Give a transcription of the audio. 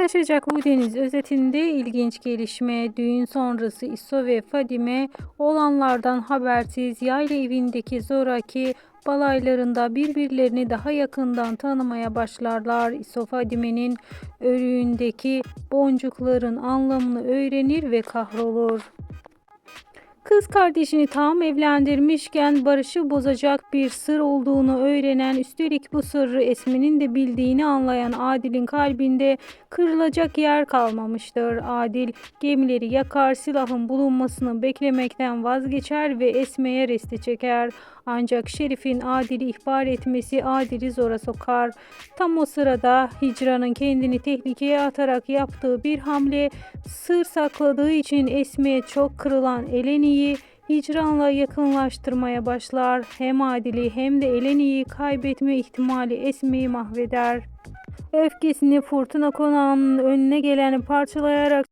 Paylaşacak bu deniz özetinde ilginç gelişme, düğün sonrası İso ve Fadime olanlardan habersiz yayla evindeki zoraki balaylarında birbirlerini daha yakından tanımaya başlarlar. İso Fadime'nin örüğündeki boncukların anlamını öğrenir ve kahrolur. Kız kardeşini tam evlendirmişken barışı bozacak bir sır olduğunu öğrenen üstelik bu sırrı Esmi'nin de bildiğini anlayan Adil'in kalbinde kırılacak yer kalmamıştır. Adil gemileri yakar, silahın bulunmasını beklemekten vazgeçer ve Esme'ye resti çeker. Ancak Şerif'in Adil'i ihbar etmesi Adil'i zora sokar. Tam o sırada Hicran'ın kendini tehlikeye atarak yaptığı bir hamle sır sakladığı için Esme'ye çok kırılan Eleni'yi Hicran'la yakınlaştırmaya başlar. Hem Adil'i hem de Eleni'yi kaybetme ihtimali Esme'yi mahveder. Öfkesini fırtına konağının önüne geleni parçalayarak